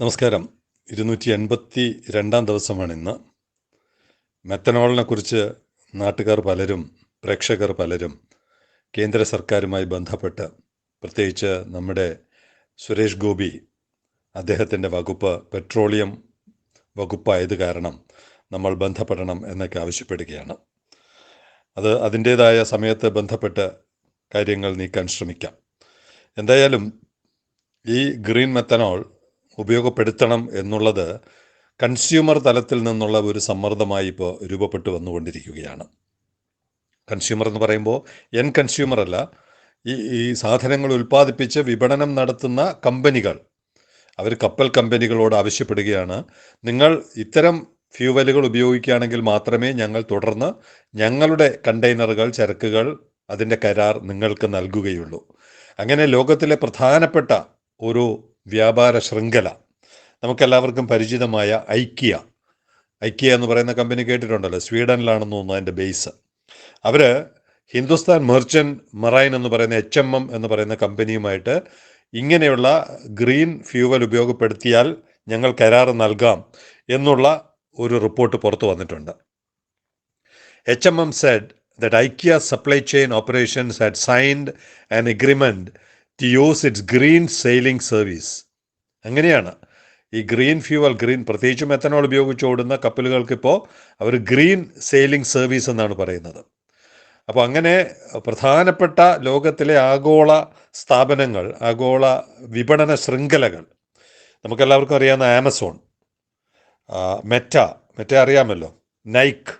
നമസ്കാരം. ഇരുന്നൂറ്റി എൺപത്തി രണ്ടാം ദിവസമാണ് ഇന്ന് മെത്തനോളിനെ കുറിച്ച് നാട്ടുകാർ പലരും പ്രേക്ഷകർ പലരും കേന്ദ്ര സർക്കാരുമായി ബന്ധപ്പെട്ട് പ്രത്യേകിച്ച് നമ്മുടെ സുരേഷ് ഗോപി അദ്ദേഹത്തിന്റെ വകുപ്പ് പെട്രോളിയം വകുപ്പായത് കാരണം നമ്മൾ ബന്ധപ്പെടണം എന്നൊക്കെ ആവശ്യപ്പെടുകയാണ്. അത് അതിന്റേതായ സമയത്ത് ബന്ധപ്പെട്ട് കാര്യങ്ങൾ നീക്കാൻ ശ്രമിക്കാം. എന്തായാലും ഈ ഗ്രീൻ മെത്തനോൾ ഉപയോഗപ്പെടുത്തണം എന്നുള്ളത് കൺസ്യൂമർ തലത്തിൽ നിന്നുള്ള ഒരു സമ്മർദ്ദമായി ഇപ്പോൾ രൂപപ്പെട്ടു വന്നുകൊണ്ടിരിക്കുകയാണ്. കൺസ്യൂമർ എന്ന് പറയുമ്പോൾ എൻ കൺസ്യൂമർ അല്ല. ഈ ഈ സാധനങ്ങൾ ഉൽപ്പാദിപ്പിച്ച് വിപണനം നടത്തുന്ന കമ്പനികൾ. അവർ കപ്പൽ കമ്പനികളോട് ആവശ്യപ്പെടുകയാണ്. നിങ്ങൾ ഇത്തരം ഫ്യൂവലുകൾ ഉപയോഗിക്കുകയാണെങ്കിൽ മാത്രമേ ഞങ്ങൾ തുടർന്ന് ഞങ്ങളുടെ കണ്ടെയ്നറുകൾ ചരക്കുകൾ അതിന്റെ കരാർ നിങ്ങൾക്ക് നൽകുകയുള്ളൂ. അങ്ങനെ ലോകത്തിലെ പ്രധാനപ്പെട്ട ഒരു വ്യാപാര ശൃംഖല. നമുക്കെല്ലാവർക്കും പരിചിതമായ ഐക്കിയ. ഐക്കിയ എന്ന് പറയുന്ന കമ്പനി കേട്ടിട്ടുണ്ടല്ലോ സ്വീഡനിലാണെന്ന് തോന്നുന്നു അതിന്റെ ബേസ് അവർ ഹിന്ദുസ്ഥാൻ മെർച്ചന്റ് മറൈൻ എന്ന് പറയുന്ന എച്ച് എം എം എന്ന് പറയുന്ന കമ്പനിയുമായിട്ട് ഇങ്ങനെയുള്ള ഗ്രീൻ ഫ്യൂവൽ ഉപയോഗപ്പെടുത്തിയാൽ ഞങ്ങൾ കരാർ നൽകാം എന്നുള്ള ഒരു റിപ്പോർട്ട് പുറത്തു വന്നിട്ടുണ്ട്. H M M said ദൈക്യ IKEA supply chain operations had signed an agreement to use its green sailing service അങ്ങനെയാണ്. ഈ ഗ്രീൻ ഫ്യൂവൽ ഗ്രീൻ പ്രത്യേകിച്ചും എത്തനോൾ ഉപയോഗിച്ച് ഓടുന്ന കപ്പലുകൾക്കിപ്പോൾ അവർ ഗ്രീൻ സെയിലിംഗ് സർവീസ് എന്നാണ് പറയുന്നത്. അപ്പോൾ അങ്ങനെ പ്രധാനപ്പെട്ട ലോകത്തിലെ ആഗോള സ്ഥാപനങ്ങൾ ആഗോള വിപണന ശൃംഖലകൾ നമുക്കെല്ലാവർക്കും അറിയാവുന്ന ആമസോൺ മെറ്റ മെറ്റ അറിയാമല്ലോ? നൈക്ക്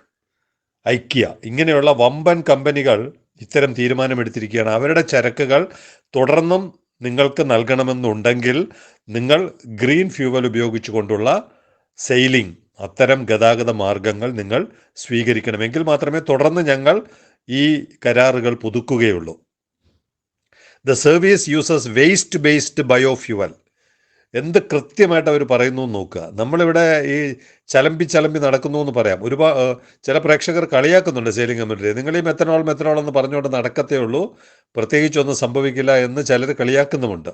ഐക്യ ഇങ്ങനെയുള്ള വമ്പൻ കമ്പനികൾ ഇത്തരം തീരുമാനമെടുത്തിരിക്കുകയാണ്. അവരുടെ ചരക്കുകൾ തുടർന്നും നിങ്ങൾക്ക് നൽകണമെന്നുണ്ടെങ്കിൽ നിങ്ങൾ ഗ്രീൻ ഫ്യൂവൽ ഉപയോഗിച്ചുകൊണ്ടുള്ള സെയിലിംഗ് അത്തരം ഗതാഗത മാർഗങ്ങൾ നിങ്ങൾ സ്വീകരിക്കണമെങ്കിൽ മാത്രമേ തുടർന്ന് ഞങ്ങൾ ഈ കരാറുകൾ പുതുക്കുകയുള്ളൂ. The service uses waste based biofuel എന്ത് കൃത്യമായിട്ട് അവർ പറയുന്നു എന്ന് നോക്കുക. നമ്മളിവിടെ ഈ ചലമ്പി ചലമ്പി നടക്കുന്നു എന്ന് പറയാം. ഒരുപാട് ചില പ്രേക്ഷകർ കളിയാക്കുന്നുണ്ട് സെയിലിംഗ് കമ്മിറ്റി നിങ്ങൾ ഈ മെത്തനോൾ മെത്തനോൾ എന്ന് പറഞ്ഞുകൊണ്ട് നടക്കത്തേ ഉള്ളൂ. പ്രത്യേകിച്ചൊന്നും സംഭവിക്കില്ല എന്ന് ചിലർ കളിയാക്കുന്നുമുണ്ട്.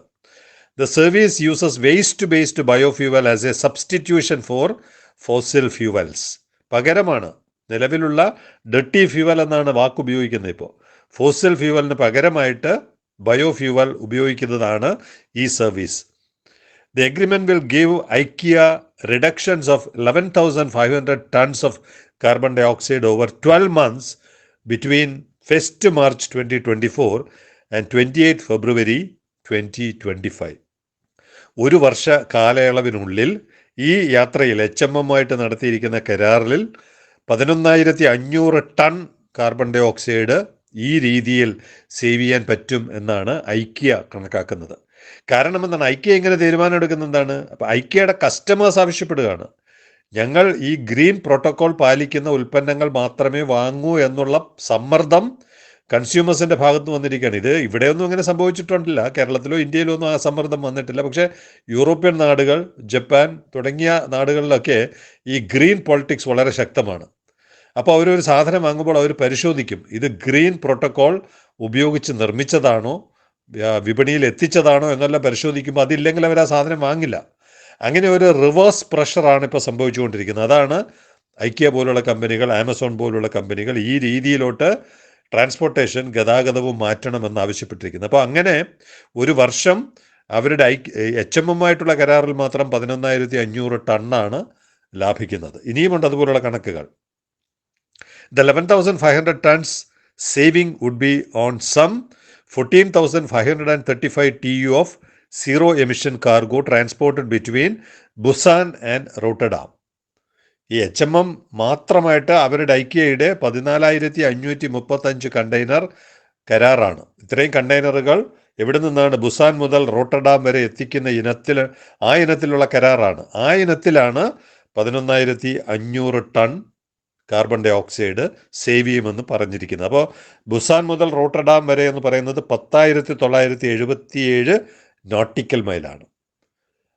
The service uses waste based biofuel as a substitution for fossil fuels പകരമാണ്. നിലവിലുള്ള ഡർട്ടി ഫ്യൂവൽ എന്നാണ് വാക്ക് ഉപയോഗിക്കുന്നത് ഇപ്പോൾ ഫോസിൽ ഫ്യൂവലിന് പകരമായിട്ട് ബയോഫ്യൂവൽ ഉപയോഗിക്കുന്നതാണ് ഈ service The agreement will give IKEA reductions of 11,500 tons of carbon dioxide over 12 months between 1st March 2024 and 28 February 2025. ഒരു വർഷ കാലയളവിനുള്ളിൽ ഈ യാത്രയിൽ എച്ച് എം എമ്മുമായിട്ട് നടത്തിയിരിക്കുന്ന കരാറിൽ പതിനൊന്നായിരത്തി അഞ്ഞൂറ് ടൺ കാർബൺ ഡൈ ഓക്സൈഡ് ഈ രീതിയിൽ സേവ് ചെയ്യാൻ പറ്റും എന്നാണ് ഐക്യ കണക്കാക്കുന്നത് കാരണം എന്താണ്? ഐക്യ എങ്ങനെ തീരുമാനം എടുക്കുന്ന എന്താണ്? അപ്പം ഐക്യയുടെ കസ്റ്റമേഴ്സ് ആവശ്യപ്പെടുകയാണ്. ഞങ്ങൾ ഈ ഗ്രീൻ പ്രോട്ടോകോൾ പാലിക്കുന്ന ഉൽപ്പന്നങ്ങൾ മാത്രമേ വാങ്ങൂ എന്നുള്ള സമ്മർദ്ദം കൺസ്യൂമേഴ്സിന്റെ ഭാഗത്ത് വന്നിരിക്കുകയാണ്. ഇത് ഇവിടെയൊന്നും അങ്ങനെ സംഭവിച്ചിട്ടുണ്ടില്ല. കേരളത്തിലോ ഇന്ത്യയിലോ ഒന്നും ആ സമ്മർദ്ദം വന്നിട്ടില്ല. പക്ഷേ യൂറോപ്യൻ നാടുകൾ ജപ്പാൻ തുടങ്ങിയ നാടുകളിലൊക്കെ ഈ ഗ്രീൻ പോളിറ്റിക്സ് വളരെ ശക്തമാണ്. അപ്പോൾ അവരൊരു സാധനം വാങ്ങുമ്പോൾ അവർ പരിശോധിക്കും. ഇത് ഗ്രീൻ പ്രോട്ടോകോൾ ഉപയോഗിച്ച് നിർമ്മിച്ചതാണോ? വിപണിയിൽ എത്തിച്ചതാണോ എന്നെല്ലാം പരിശോധിക്കുമ്പോൾ അതില്ലെങ്കിൽ അവർ ആ സാധനം വാങ്ങില്ല. അങ്ങനെ ഒരു റിവേഴ്സ് പ്രഷറാണ് ഇപ്പോൾ സംഭവിച്ചുകൊണ്ടിരിക്കുന്നത്. അതാണ് ഐക്യ പോലുള്ള കമ്പനികൾ ആമസോൺ പോലുള്ള കമ്പനികൾ ഈ രീതിയിലോട്ട് ട്രാൻസ്പോർട്ടേഷൻ ഗതാഗതവും മാറ്റണമെന്ന് ആവശ്യപ്പെട്ടിരിക്കുന്നത്. അപ്പോൾ അങ്ങനെ ഒരു വർഷം അവരുടെ ഐ എച്ച് എം എമ്മായിട്ടുള്ള കരാറിൽ മാത്രം പതിനൊന്നായിരത്തി അഞ്ഞൂറ് ടണ്ണാണ് ലാഭിക്കുന്നത്. ഇനിയുമുണ്ട് അതുപോലുള്ള കണക്കുകൾ. The 11,500 tons saving would be on some 14,535 TU of zero emission cargo transported between Busan and Rotterdam. ഈ എച്ച് എം എം മാത്രമായിട്ട് അവരുടെ ഐക്യയുടെ പതിനാലായിരത്തി അഞ്ഞൂറ്റി മുപ്പത്തഞ്ച് കണ്ടെയ്നർ കരാറാണ് ഇത്രയും കണ്ടെയ്നറുകൾ എവിടെ നിന്നാണ് ബുസാൻ മുതൽ റോട്ടഡാം വരെ എത്തിക്കുന്ന ഇനത്തിൽ ആ ഇനത്തിലുള്ള കരാറാണ് ആ ഇനത്തിലാണ് പതിനൊന്നായിരത്തി അഞ്ഞൂറ് ton carbon dioxide save ചെയ്യുമെന്ന് പറഞ്ഞിരിക്കുന്നത് അപ്പോൾ ബുസാൻ മുതൽ റോട്ടർഡാം വരെ എന്ന് പറയുന്നത് പത്തായിരത്തി തൊള്ളായിരത്തി എഴുപത്തിയേഴ് നോട്ടിക്കൽ മൈലാണ്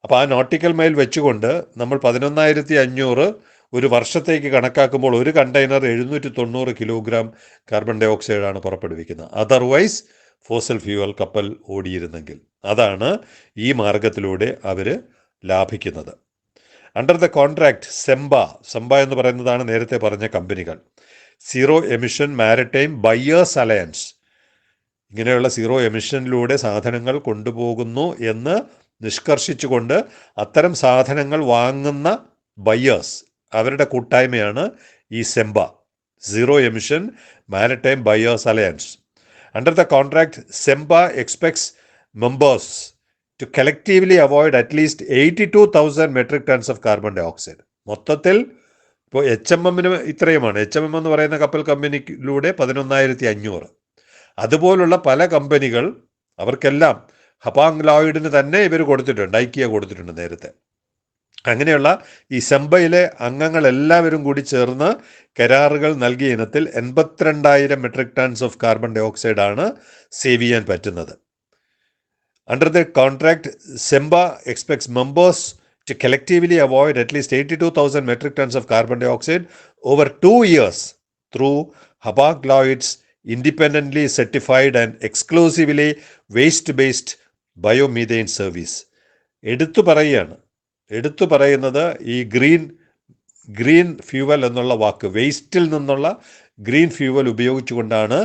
അപ്പോൾ ആ നോട്ടിക്കൽ മൈൽ വെച്ചുകൊണ്ട് നമ്മൾ പതിനൊന്നായിരത്തി അഞ്ഞൂറ് ഒരു വർഷത്തേക്ക് കണക്കാക്കുമ്പോൾ ഒരു കണ്ടെയ്നർ എഴുന്നൂറ്റി തൊണ്ണൂറ് കിലോഗ്രാം കാർബൺ ഡൈ ഓക്സൈഡാണ് പുറപ്പെടുവിക്കുന്നത്. അതർവൈസ് ഫോസൽ ഫ്യൂവൽ കപ്പൽ ഓടിയിരുന്നെങ്കിൽ. അതാണ് ഈ മാർഗത്തിലൂടെ അവർ ലാഭിക്കുന്നത്. Under the contract ZEMBA ZEMBA എന്ന് പറയുന്നതാണ് നേരത്തെ പറഞ്ഞ കമ്പനികൾ. Zero emission maritime buyers alliance ഇങ്ങനെയുള്ള സീറോ എമിഷനിലൂടെ സാധനങ്ങൾ കൊണ്ടുപോകുന്നു എന്ന് നിഷ്കർഷിച്ചുകൊണ്ട് അത്തരം സാധനങ്ങൾ വാങ്ങുന്ന ബയേഴ്സ് അവരുടെ കൂട്ടായ്മയാണ് ഈ ZEMBA zero emission maritime buyers alliance under the contract ZEMBA expects members to collectively avoid at least eighty two thousand metric tons of carbon dioxide മൊത്തത്തിൽ ഇപ്പോൾ എച്ച് എം എമ്മിന് ഇത്രയുമാണ്. എച്ച് എം എം എന്ന് പറയുന്ന കപ്പൽ കമ്പനിയിലൂടെ പതിനൊന്നായിരത്തി അഞ്ഞൂറ് അതുപോലുള്ള പല കമ്പനികൾ അവർക്കെല്ലാം ഹപാങ് ലോയിഡിന് തന്നെ ഇവർ കൊടുത്തിട്ടുണ്ട്. ഐക്കിയ കൊടുത്തിട്ടുണ്ട് നേരത്തെ. അങ്ങനെയുള്ള ഈ സെമ്പയിലെ അംഗങ്ങളെല്ലാവരും കൂടി ചേർന്ന് കരാറുകൾ നൽകിയ ഇനത്തിൽ എൺപത്തിരണ്ടായിരം മെട്രിക് ടൺസ് ഓഫ് കാർബൺ ഡൈ ഓക്സൈഡാണ് സേവ് ചെയ്യാൻ പറ്റുന്നത്. Under the contract, SEMBA expects members to collectively avoid at least 82,000 metric tons of carbon dioxide over two years through Habak Lloyd's independently certified and exclusively waste based biomethane service. എടുത്തു പറയുകയാണ് എടുത്തു പറയുന്നത് ഈ green green fuel എന്നുള്ള വാക്ക് വേസ്റ്റിൽ നിന്നുള്ള green fuel ഉപയോഗിച്ചുകൊണ്ടാണ്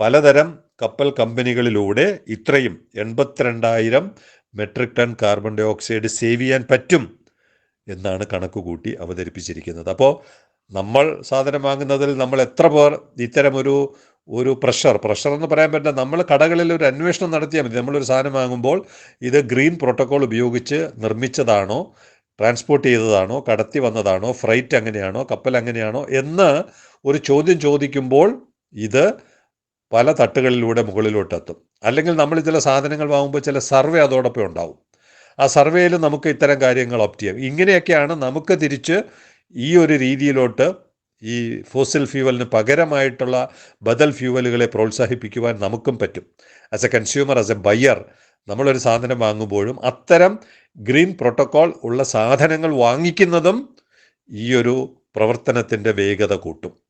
പലതരം കപ്പൽ കമ്പനികളിലൂടെ ഇത്രയും എൺപത്തിരണ്ടായിരം metric ton carbon dioxide save ചെയ്യാൻ പറ്റും എന്നാണ് കണക്ക് കൂട്ടി അവതരിപ്പിച്ചിരിക്കുന്നത്. അപ്പോൾ നമ്മൾ സാധനം വാങ്ങുന്നതിൽ നമ്മൾ എത്ര പേർ ഇത്തരമൊരു ഒരു പ്രഷർ പ്രഷർ എന്ന് പറയാൻ പറ്റില്ല. നമ്മൾ കടകളിൽ ഒരു അന്വേഷണം നടത്തിയാൽ മതി. നമ്മളൊരു സാധനം വാങ്ങുമ്പോൾ ഇത് ഗ്രീൻ പ്രോട്ടോക്കോൾ ഉപയോഗിച്ച് നിർമ്മിച്ചതാണോ ട്രാൻസ്പോർട്ട് ചെയ്തതാണോ കടത്തി വന്നതാണോ ഫ്രൈറ്റ് അങ്ങനെയാണോ കപ്പൽ അങ്ങനെയാണോ എന്ന് ഒരു ചോദ്യം ചോദിക്കുമ്പോൾ ഇത് പല തട്ടുകളിലൂടെ മുകളിലോട്ടെത്തും. അല്ലെങ്കിൽ നമ്മൾ ചില സാധനങ്ങൾ വാങ്ങുമ്പോൾ ചില സർവേ അതോടൊപ്പം ഉണ്ടാവും. ആ സർവേയിൽ നമുക്ക് ഇത്തരം കാര്യങ്ങൾ ഒപ്റ്റ് ചെയ്യാം. ഇങ്ങനെയൊക്കെയാണ് നമുക്ക് തിരിച്ച് ഈ ഒരു രീതിയിലോട്ട് ഈ ഫോസിൽ ഫ്യൂവലിന് പകരമായിട്ടുള്ള ബദൽ ഫ്യൂവലുകളെ പ്രോത്സാഹിപ്പിക്കുവാൻ നമുക്കും പറ്റും. As a consumer as a buyer നമ്മളൊരു സാധനം വാങ്ങുമ്പോഴും അത്തരം ഗ്രീൻ പ്രോട്ടോക്കോൾ ഉള്ള സാധനങ്ങൾ വാങ്ങിക്കുന്നതും ഈ ഒരു പ്രവർത്തനത്തിന്റെ വേഗത കൂട്ടും.